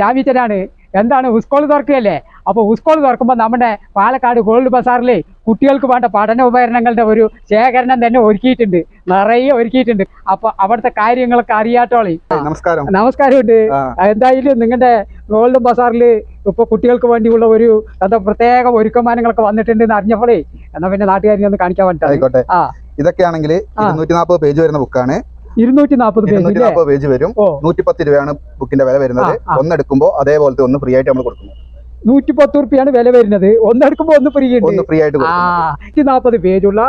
ചാമിച്ചനാണ് എന്താണ്? ഉസ്കോൾ തുറക്കുകയല്ലേ? അപ്പോൾ ഉസ്കോൾ തുറക്കുമ്പോൾ നമ്മുടെ പാലക്കാട് ഗോൾഡ് ബസാറിൽ കുട്ടികൾക്ക് വേണ്ട പഠന ഉപകരണങ്ങളുടെ ഒരു ശേഖരണം തന്നെ ഒരുക്കിയിട്ടുണ്ട്. നിറയെ ഒരുക്കിയിട്ടുണ്ട്. അപ്പോൾ അവിടുത്തെ കാര്യങ്ങളൊക്കെ അറിയാട്ടോളി നമസ്കാരം. നമസ്കാരമുണ്ട്. എന്തായാലും നിങ്ങളുടെ ഗോൾഡ് ബസാറിൽ ഇപ്പോൾ കുട്ടികൾക്ക് വേണ്ടിയുള്ള ഒരു എന്താ പ്രത്യേക ഒരുക്കമാനങ്ങളൊക്കെ വന്നിട്ടുണ്ട് എന്ന് അറിഞ്ഞപ്പോഴേ എന്നാ പിന്നെ നാട്ടുകാരി ഒന്ന് കാണിക്കാൻ വേണ്ടി ആയിക്കോട്ടെ. ആ. ഇതൊക്കെയാണെങ്കിൽ. ഇരുന്നൂറ്റി നാൽപ്പത് പേജ് വരുന്ന ബുക്കാണ് ഇരുന്നൂറ്റി നാൽപ്പത് പേജ് ഇരുന്നൂറ്റി നാൽപ്പത് പേജ് വരും. നൂറ്റി പത്ത് രൂപയാണ് ബുക്കിന്റെ വില വരുന്നത്. ഒന്നെടുക്കുമ്പോൾ അതേപോലത്തെ ഒന്ന് ഫ്രീ ആയിട്ട് നമ്മൾ കൊടുക്കുന്നു. നൂറ്റി പത്ത് റുപ്യാണ് വില വരുന്നത്. ഒന്നെടുക്കുമ്പോൾ ഒന്ന് ഫ്രീ ഉണ്ട്. ഫ്രീ ആയിട്ട് ആ നൂറ്റി നാൽപ്പത് പേജുള്ള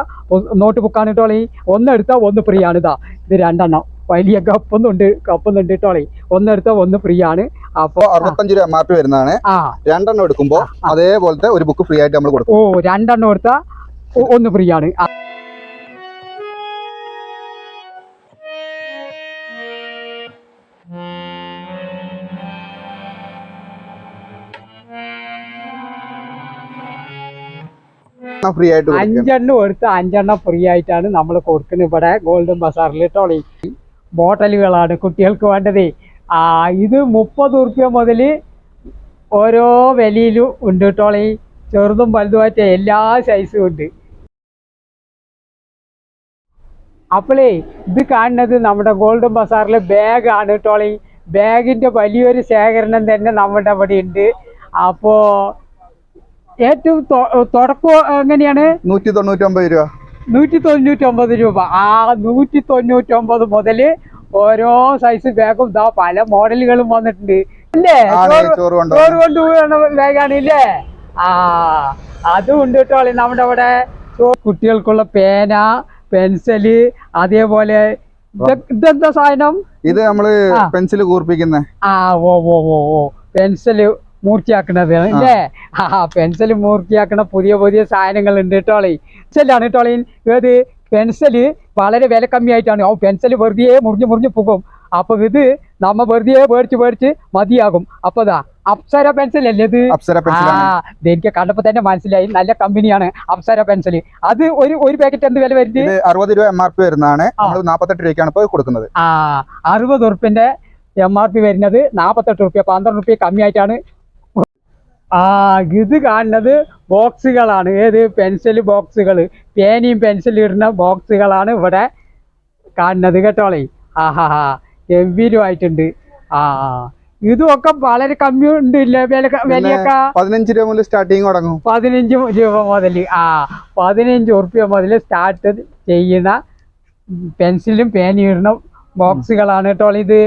നോട്ട് ബുക്കാണ് കേട്ടോളി ഒന്ന് എടുത്താൽ ഒന്ന് ഫ്രീ ആണ് ഇതാ. ഇത് രണ്ടെണ്ണം. വലിയ കപ്പൊന്നുണ്ട് കപ്പൊന്നുണ്ട് കേട്ടോളി ഒന്നെടുത്താൽ ഒന്ന് ഫ്രീ ആണ്. അപ്പോൾ അറുപത്തഞ്ച് രൂപ എം ആർ പി വരുന്നതാണ് രണ്ടെണ്ണം എടുക്കുമ്പോൾ അതേപോലത്തെ ഒരു ബുക്ക് ഫ്രീ ആയിട്ട് നമ്മൾ കൊടുക്കും. ഓ രണ്ടെണ്ണം എടുത്താൽ ഒന്ന് ഫ്രീ ആണ്. ഫ്രീ ആയിട്ട് അഞ്ചെണ്ണം എടുത്ത് അഞ്ചെണ്ണം ഫ്രീ ആയിട്ടാണ് നമ്മൾ കൊടുക്കുന്നത്. ഇവിടെ ഗോൾഡൻ ബസാറിൽ ടോളി ബോട്ടലുകളാണ് കുട്ടികൾക്ക് വേണ്ടത്. ആ ഇത് മുപ്പത് ഉറുപ്പ്യ മുതൽ ഓരോ വിലയിലും ഉണ്ട് ടോളി ചെറുതും വലുതുമായിട്ട് എല്ലാ സൈസും ഉണ്ട്. അപ്പോളേ ഇത് കാണുന്നത് നമ്മുടെ ഗോൾഡൻ ബസാറിലെ ബാഗാണ് ടോളി ബാഗിന്റെ വലിയൊരു ശേഖരണം തന്നെ നമ്മുടെ അവിടെ ഉണ്ട്. അപ്പോൾ ഏറ്റവും തുടക്കം എങ്ങനെയാണ്? നൂറ്റി രൂപ. നൂറ്റി തൊണ്ണൂറ്റി ഒമ്പത് രൂപ. ആ നൂറ്റി തൊണ്ണൂറ്റി മുതൽ ഓരോ സൈസ് ബാഗും ഇതാ പല മോഡലുകളും വന്നിട്ടുണ്ട്. അല്ലേ ചോറ് ബാഗാണ് ഇല്ലേ? ആ അതും ഉണ്ട് കേട്ടോ നമ്മുടെ അവിടെ കുട്ടികൾക്കുള്ള പേന പെൻസിൽ അതേപോലെ ഇത്- ഇതെന്താ സാധനം? ഇത് നമ്മൾ പെൻസിൽ പെൻസിൽ കൂർപ്പിക്കുന്ന. ആ ഓ ഓ ഓ ഓ. പെൻസിൽ മൂർത്തിയാക്കണത് അല്ലേ? ആ പെൻസിൽ മൂർത്തിയാക്കണ പുതിയ പുതിയ സാധനങ്ങൾ ഉണ്ട് ടോളി പെൻസിലാണ് കേട്ടോളി ഏത്? പെൻസിൽ വളരെ വില കമ്മിയായിട്ടാണ്. ആ പെൻസിൽ വെറുതെ മുറിഞ്ഞ് മുറിഞ്ഞ് പോകും. അപ്പൊ ഇത് നമ്മ വെറുതെ പേടിച്ച് പേടിച്ച് മതിയാകും. അപ്പൊ ഇതാ അപ്സര പെൻസിൽ അല്ലേ ഇത്? ആ എനിക്ക് കണ്ടപ്പോ തന്നെ മനസ്സിലായി. നല്ല കമ്പനിയാണ് അപ്സര പെൻസിൽ അത് ഒരു ഒരു പാക്കറ്റ് എന്ത് വില വരുന്നത്? അറുപത് രൂപ എം ആർ പി വരുന്നതാണ്. നാപ്പത്തെട്ട് രൂപയ്ക്കാണ് ഇപ്പോൾ കൊടുക്കുന്നത്. ആ അറുപത് ഉറുപ്പിന്റെ എം ആർ പി വരുന്നത് നാൽപ്പത്തെട്ട് റുപ്യ പന്ത്രണ്ട് റുപ്യ കമ്മിയായിട്ടാണ് ആ ഇത് കാണുന്നത് ബോക്സുകളാണ്. ഏത്? പെൻസിൽ ബോക്സുകൾ. പേനയും പെൻസിലും ഇടുന്ന ബോക്സുകളാണ് ഇവിടെ കാണുന്നത് കേട്ടോളേ? ആഹാഹാ. ആയിട്ടുണ്ട് ഗംഭീരമായിട്ടുണ്ട്. ആ ഇതൊക്കെ വളരെ കമ്മി ഉണ്ട് വിലയൊക്കെ? പതിനഞ്ച് രൂപ മുതൽ സ്റ്റാർട്ടിങ് തുടങ്ങും. പതിനഞ്ച് രൂപ മുതൽ ആ പതിനഞ്ച് ഉറുപ്പ്യ മുതൽ സ്റ്റാർട്ട് ചെയ്യുന്ന പെൻസിലും പേനയും ഇടുന്ന ബോക്സുകളാണ് കേട്ടോ ഇത്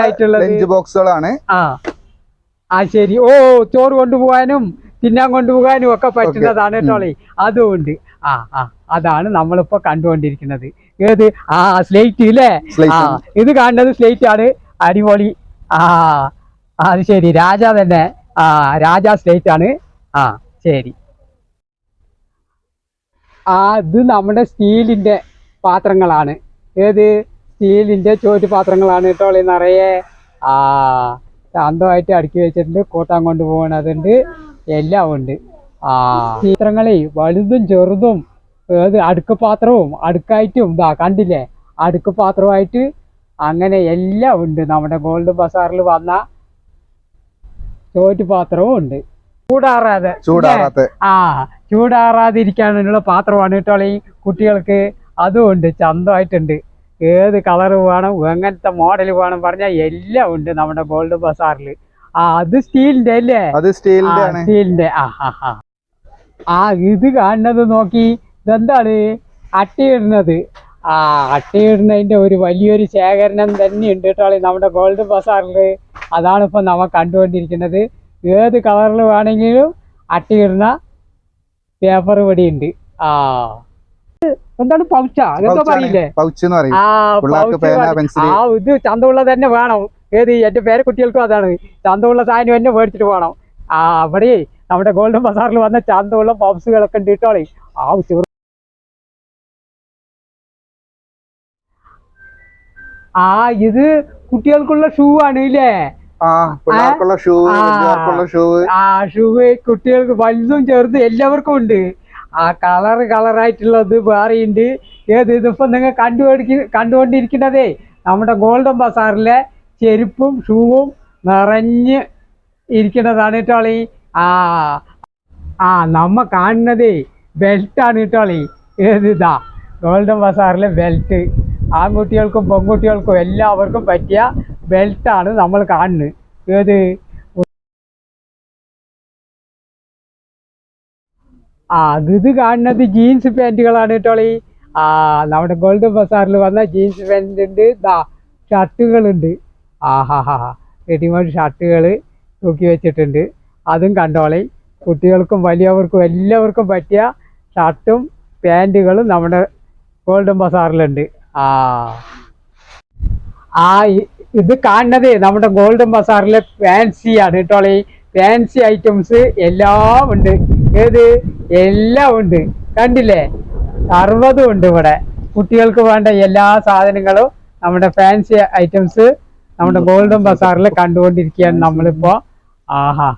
ആയിട്ടുള്ളത്. ലഞ്ച് ബോക്സുകളാണ്. ആ. ആ ശരി. ഓ ചോറ് കൊണ്ടുപോകാനും തിന്നാൻ കൊണ്ടുപോകാനും ഒക്കെ പറ്റുന്നതാണ് കേട്ടോളി അതുകൊണ്ട് ആ ആ അതാണ് നമ്മളിപ്പോ കണ്ടുകൊണ്ടിരിക്കുന്നത്. ഏത്? ആ സ്ലേറ്റ് ഇല്ലേ? ആ ഇത് കാണുന്നത് സ്ലേറ്റ് ആണ്. അടിപൊളി. ആ അത് ശരി. രാജ തന്നെ. ആ രാജ സ്ലേറ്റ് ആണ്. ആ ശരി. ആ ഇത് നമ്മുടെ സ്റ്റീലിന്റെ പാത്രങ്ങളാണ്. ഏത്? സ്റ്റീലിന്റെ ചോറ്റ് പാത്രങ്ങളാണ് കേട്ടോ നിറയെ. ആ ശാന്തമായിട്ട് അടുക്കി വെച്ചിട്ടുണ്ട്. കൂട്ടാൻ കൊണ്ടുപോകണതുണ്ട് എല്ലാം ഉണ്ട്. ആ ചിത്രങ്ങളെ വലുതും ചെറുതും ഏത് അടുക്ക് പാത്രവും അടുക്കായിട്ടും ഇതാ കണ്ടില്ലേ? അടുക്ക് പാത്രമായിട്ട് അങ്ങനെ എല്ലാം ഉണ്ട്. നമ്മുടെ ഗോൾഡ് ബസാറിൽ വന്ന ചോറ്റ് പാത്രവും ഉണ്ട്. ചൂടാറാതെ ചൂടാറാതെ. ആ ചൂടാറാതിരിക്കാനുള്ള പാത്രമാണ് കേട്ടോ ഈ കുട്ടികൾക്ക് അതും ഉണ്ട് ചന്തമായിട്ടുണ്ട്. ഏത് കളർ വേണം എങ്ങനത്തെ മോഡൽ വേണം പറഞ്ഞാൽ എല്ലാം ഉണ്ട് നമ്മുടെ ഗോൾഡ് ബസാറിൽ ആ അത് സ്റ്റീലിന്റെ അല്ലേ? അത് സ്റ്റീലിന്റെ ആ ആ ഇത് കാണുന്നത് നോക്കി ഇതെന്താണ്? അട്ടിയിടുന്നത്. ആ അട്ടിയിടുന്നതിന്റെ ഒരു വലിയൊരു ശേഖരണം തന്നെ ഉണ്ട് കേട്ടോ നമ്മുടെ ഗോൾഡ് ബസാറിൽ അതാണ് ഇപ്പൊ നമ്മ കണ്ടുകൊണ്ടിരിക്കുന്നത്. ഏത് കളറിൽ വേണമെങ്കിലും അട്ടിയിടുന്ന പേപ്പർ ഇവിടെ ഉണ്ട്. ആ. എന്താണ് പൗച്ച? അതൊക്കെ പറയില്ലേ? ആ വേണം. ഇത് ചന്തമുള്ള തന്നെ വേണം. ഏത് എന്റെ പേരെ കുട്ടികൾക്കും അതാണ്. ചന്തമുള്ള സാധനം തന്നെ മേടിച്ചിട്ട് പോകണം. ആ അവിടെ നമ്മുടെ ഗോൾഡൻ ബസാറിൽ വന്ന ചന്തമുള്ള പൗസുകളൊക്കെ ഉണ്ട് കേട്ടോളെ ആ ചെറു ആ ഇത് കുട്ടികൾക്കുള്ള ഷൂ ആണ് ഇല്ലേ? ഷൂ. ഷൂ. ആ ഷൂ കുട്ടികൾക്ക് വലുതും ചെറുതും എല്ലാവർക്കും ഉണ്ട്. ആ കളർ കളറായിട്ടുള്ളത് വേറെയുണ്ട് ഏത് ഇതിപ്പോ നിങ്ങൾ കണ്ടുപിടിക്ക കണ്ടുകൊണ്ടിരിക്കുന്നതേ നമ്മുടെ ഗോൾഡൻ ബസാറിലെ ചെരുപ്പും ഷൂവും നിറഞ്ഞ് ഇരിക്കുന്നതാണ് കേട്ടോളി ആ ആ നമ്മ കാണുന്നതേ ബെൽറ്റാണ് കേട്ടോളി ഇതാ ഗോൾഡൻ ബസാറിലെ ബെൽറ്റ് ആൺകുട്ടികൾക്കും പെൺകുട്ടികൾക്കും എല്ലാവർക്കും പറ്റിയ ബെൽറ്റാണ് നമ്മൾ കാണുന്നത്. ഏത്? ആ ഇത് കാണുന്നത് ജീൻസ് പാന്റുകളാണ് കേട്ടോളി ആ നമ്മുടെ ഗോൾഡൻ ബസാറിൽ വന്ന ജീൻസ് പാന്റ് ഉണ്ട് ഇതാ ഷർട്ടുകളുണ്ട്. ആ ഹാ ഹാ ഹാ റെഡിമെയ്ഡ് ഷർട്ടുകൾ തൂക്കി വെച്ചിട്ടുണ്ട്. അതും കണ്ടോളി കുട്ടികൾക്കും വലിയവർക്കും എല്ലാവർക്കും പറ്റിയ ഷർട്ടും പാന്റുകളും നമ്മുടെ ഗോൾഡൻ ബസാറിലുണ്ട്. ആ. ആ ഇത് കാണുന്നത് നമ്മുടെ ഗോൾഡൻ ബസാറിലെ ഫാൻസി ആണ് കേട്ടോളി ഫാൻസി ഐറ്റംസ് എല്ലാം ഉണ്ട്. ഏത്? എല്ലാം ഉണ്ട്. കണ്ടില്ലേ? സർവതും ഉണ്ട് ഇവിടെ. കുട്ടികൾക്ക് വേണ്ട എല്ലാ സാധനങ്ങളും നമ്മുടെ ഫാൻസി ഐറ്റംസ് നമ്മുടെ ഗോൾഡൻ ബസാറിൽ കണ്ടുകൊണ്ടിരിക്കുകയാണ് നമ്മളിപ്പോ. ആഹാ.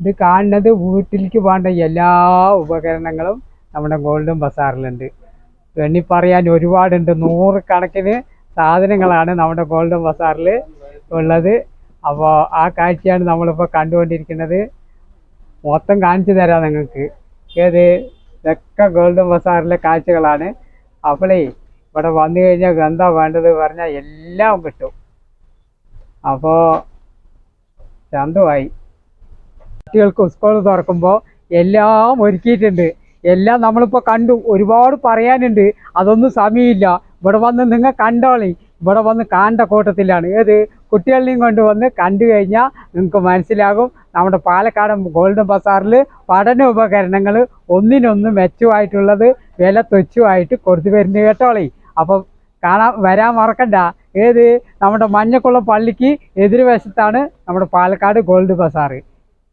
ഇത് കാണുന്നത് വീട്ടിലേക്ക് വേണ്ട എല്ലാ ഉപകരണങ്ങളും നമ്മുടെ ഗോൾഡൻ ബസാറിലുണ്ട് എണ്ണി പറയാൻ ഒരുപാടുണ്ട്. നൂറുകണക്കിന് സാധനങ്ങളാണ് നമ്മുടെ ഗോൾഡൻ ബസാറിൽ ഉള്ളത്. അപ്പോൾ ആ കാഴ്ചയാണ് നമ്മളിപ്പോൾ കണ്ടുകൊണ്ടിരിക്കുന്നത്. മൊത്തം കാണിച്ചു തരാം നിങ്ങൾക്ക്. ഏത്? ഇതൊക്കെ ഗോൾഡൻ ബസാറിലെ കാഴ്ചകളാണ്. അപ്പോളേ ഇവിടെ വന്നു കഴിഞ്ഞാൽ എന്താ വേണ്ടത് പറഞ്ഞാൽ എല്ലാം കിട്ടും. അപ്പോൾ ചന്തമായി. കുട്ടികൾക്ക് സ്കൂൾ തുറക്കുമ്പോൾ എല്ലാം ഒരുക്കിയിട്ടുണ്ട്. എല്ലാം നമ്മളിപ്പോൾ കണ്ടു. ഒരുപാട് പറയാനുണ്ട്. അതൊന്നും സമയമില്ല. ഇവിടെ വന്ന് നിങ്ങൾ കണ്ടോളി. ഇവിടെ വന്ന് കാണേണ്ട കൂട്ടത്തിലാണ്. ഏത്? കുട്ടികളെയും കൊണ്ടുവന്ന് കണ്ടു കഴിഞ്ഞാൽ നിങ്ങൾക്ക് മനസ്സിലാകും. നമ്മുടെ പാലക്കാട് ഗോൾഡ് ബസാറിൽ പഠന ഉപകരണങ്ങൾ ഒന്നിനൊന്ന് മെച്ചമായിട്ടുള്ളത് വില തുച്ഛമായിട്ട് കൊടുത്തു വരുന്നത് കേട്ടോളി. അപ്പം കാണാൻ വരാൻ മറക്കണ്ട. ഏത് നമ്മുടെ മഞ്ഞക്കുളം പള്ളിക്ക് എതിർവശത്താണ് നമ്മുടെ പാലക്കാട് ഗോൾഡ് ബസാറ്.